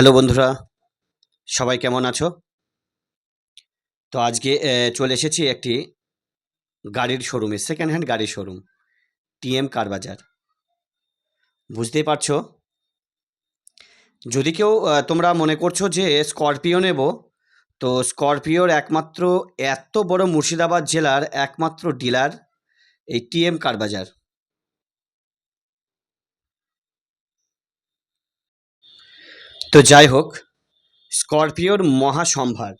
Hello বন্ধুরা, সবাই কেমন আছো? তো আজকে চলে এসেছি একটি গাড়ির শোরুমে সেকেন্ড হ্যান্ড গাড়ির শোরুম টিএম কার বাজার বুঝতেই পারছ? যদি কেউ তোমরা মনে করছ যে স্করপিও নেব, তো স্করপিওর একমাত্র এত বড় মুর্শিদাবাদ জেলার একমাত্র ডিলার এই টিএম কার বাজার তো যাই হোক, স্করপিওর মহাসম্ভার,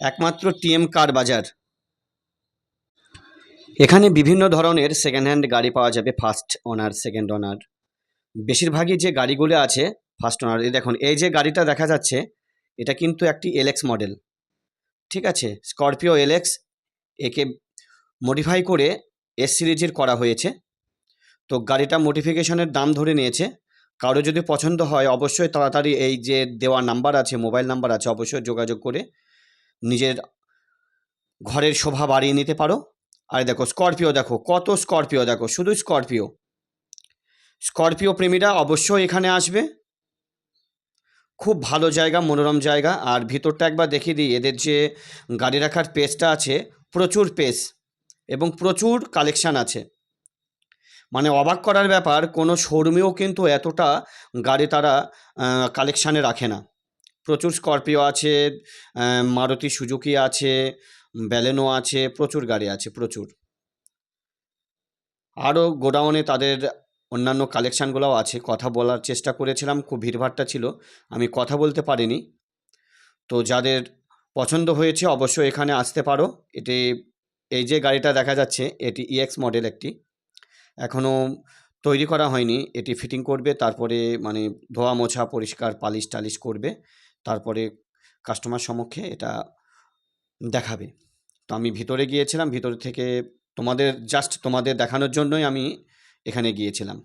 একমাত্র টিএম কার বাজার। এখানে বিভিন্ন ধরনের সেকেন্ড হ্যান্ড গাড়ি পাওয়া যাবে ফার্স্ট ওনার সেকেন্ড ওনার বেশিরভাগই যে গাড়িগুলো আছে ফার্স্ট ওনার দেখুন, এই যে গাড়িটা দেখা যাচ্ছে, এটা কিন্তু একটি এলএক্স মডেল ঠিক আছে? স্করপিও এলএক্স একে মডিফাই করে এস সিরিজের করা হয়েছে। তো গাড়িটা মডিফিকেশনের দাম ধরে নিয়েছে কারও যদি পছন্দ হয়, অবশ্যই তাড়াতাড়ি এই যে দেওয়া নাম্বার আছে, মোবাইল নাম্বার আছে, অবশ্যই যোগাযোগ করে নিজের ঘরের শোভা বাড়িয়ে নিতে পারো। আর দেখো, স্করপিও দেখো, কত স্করপিও দেখো, শুধু স্করপিও। স্করপিও প্রেমীরা অবশ্যই এখানে আসবে। খুব ভালো জায়গা, মনোরম জায়গা। আর ভিতরটা একবার দেখিয়ে দিই, এদের যে গাড়ি রাখার পেসটা আছে, প্রচুর পেস এবং প্রচুর কালেকশান আছে। মানে অবাক করার ব্যাপার, কোনো শোরুমেও কিন্তু এতটা গাড়ি তারা কালেকশানে রাখে না। প্রচুর স্করপিও আছে মারুতি সুজুকি আছে ব্যালেনো আছে, প্রচুর গাড়ি আছে, প্রচুর। আরও গোডাউনে তাদের অন্যান্য কালেকশানগুলোও আছে, কথা বলার চেষ্টা করেছিলাম, খুব ভিড়ভাট্টা ছিল, আমি কথা বলতে পারিনি। তো যাদের পছন্দ হয়েছে, অবশ্যই এখানে আসতে পারো। এটি, এই যে গাড়িটা দেখা যাচ্ছে, এটি ইএক্স মডেল একটি। এখনও তৈরি করা হয়নি। এটি ফিটিং করবে, তারপরে মানে ধোয়া, মোছা, পরিষ্কার, পালিশ টালিশ করবে, তারপরে কাস্টমার সমক্ষে এটা দেখাবে। তো আমি ভিতরে গিয়েছিলাম, ভিতর থেকে তোমাদের জাস্ট তোমাদের দেখানোর জন্যই আমি এখানে গিয়েছিলাম।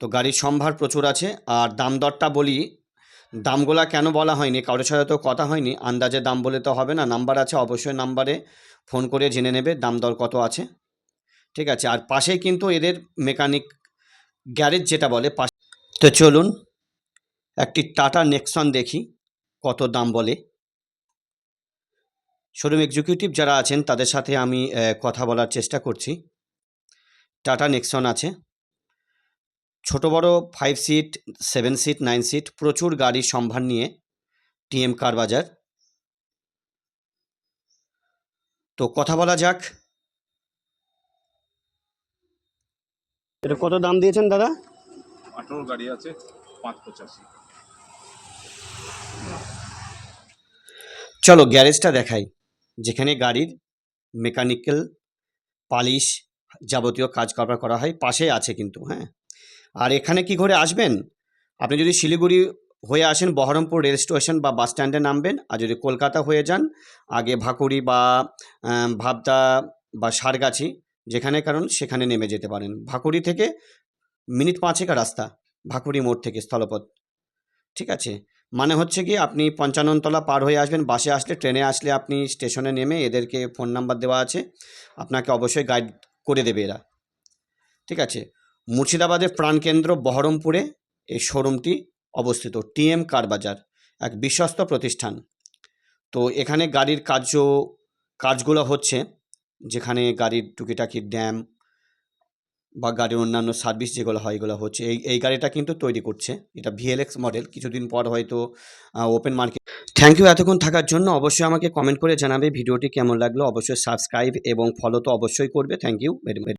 তো গাড়ির সম্ভার প্রচুর আছে, আর দাম দরটা বলি, দামগুলা কেন বলা হয়নি? কারোর সাথে তো কথা হয়নি, আন্দাজে দাম বলে তো হবে না, নাম্বার আছে, অবশ্যই নাম্বারে ফোন করে জেনে নেবে, দাম দর কত আছে। ঠিক আছে, আর পাশেই কিন্তু এদের মেকানিক গ্যারেজ যেটা বলে, পাশে তো চলুন, একটি টাটা নেক্সন দেখি, কত দাম বলে। শোরুম এক্সিকিউটিভ যারা আছেন, তাদের সাথে আমি কথা বলার চেষ্টা করছি। টাটা নেক্সন আছে। ছোট বড় five seat seven seat nine seat প্রচুর গাড়ির সম্ভার নিয়ে টিএম কার বাজার। তো কথা বলা যাক এটা কত দাম দিয়েছেন দাদা? আঠারো গাড়ি আছে পাঁচ পঁচাশি চলো গ্যারেজটা দেখাই যেখানে গাড়ির মেকানিক্যাল পালিশ যাবতীয় কাজ কারবার করা হয় পাশে আছে কিন্তু হ্যাঁ। আর এখানে কি করে আসবেন? আপনি যদি শিলিগুড়ি হয়ে আসেন বহরমপুর রেল স্টেশন বা বাস স্ট্যান্ডে নামবেন আর যদি কলকাতা হয়ে যান আগে ভাকুড়ি বা ভাবদা বা সারগাছি যেখানে কারণ সেখানে নেমে যেতে পারেন। ভাকুড়ি থেকে মিনিট পাঁচেক রাস্তা, ভাকুড়ি মোড় থেকে স্থলপথ। ঠিক আছে? মানে হচ্ছে কি আপনি পঞ্চাননতলা পার হয়ে আসবেন, বাসে আসলে, ট্রেনে আসলে আপনি স্টেশনে নেমে এদেরকে ফোন নাম্বার দেওয়া আছে। আপনাকে অবশ্যই গাইড করে দেবে এরা। ঠিক আছে? মুর্শিদাবাদের প্রাণকেন্দ্র বহরমপুরে এই শোরুমটি অবস্থিত, টিএম কার বাজার, এক বিশ্বস্ত প্রতিষ্ঠান। তো এখানে গাড়ির কার্য, কাজগুলো হচ্ছে যেখানে গাড়ির টুকিটাকি ড্যাম বা গাড়ির অন্যান্য সার্ভিস যেগুলো হয়, এগুলো হচ্ছে। এই এই গাড়িটা কিন্তু তৈরি করছে। এটা ভিএলএক্স মডেল। কিছুদিন পর হয়তো ওপেন মার্কেট থ্যাংক ইউ এতক্ষণ থাকার জন্য। অবশ্যই আমাকে কমেন্ট করে জানাবে ভিডিওটি কেমন লাগল। অবশ্যই সাবস্ক্রাইব এবং ফলো তো অবশ্যই করবে। Thank you very